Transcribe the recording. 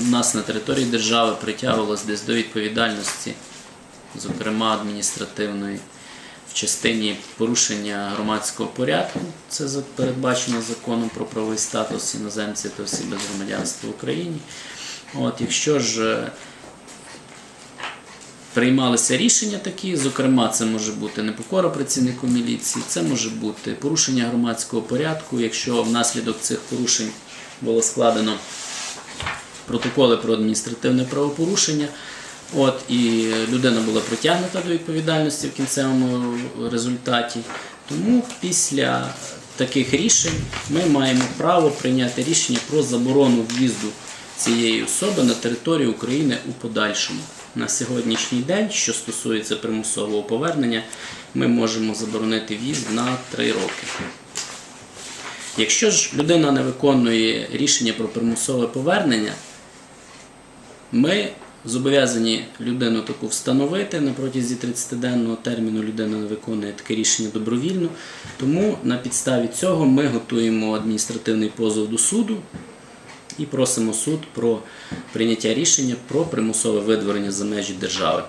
нас на території держави притягувалось десь до відповідальності, зокрема адміністративної, в частині порушення громадського порядку. Це передбачено законом про правовий статус іноземців та осіб без громадянства в Україні. От, якщо ж е, приймалися рішення такі, зокрема, це може бути непокора працівнику міліції, це може бути порушення громадського порядку, якщо внаслідок цих порушень було складено протоколи про адміністративне правопорушення. От і людина була притягнута до відповідальності в кінцевому результаті. Тому після таких рішень ми маємо право прийняти рішення про заборону в'їзду цієї особи на територію України у подальшому. На сьогоднішній день, що стосується примусового повернення, ми можемо заборонити в'їзд на 3 роки. Якщо ж людина не виконує рішення про примусове повернення, ми зобов'язані людину таку встановити на протязі 30-денного терміну людина виконує таке рішення добровільно. Тому на підставі цього ми готуємо адміністративний позов до суду і просимо суд про прийняття рішення про примусове видворення за межі держави.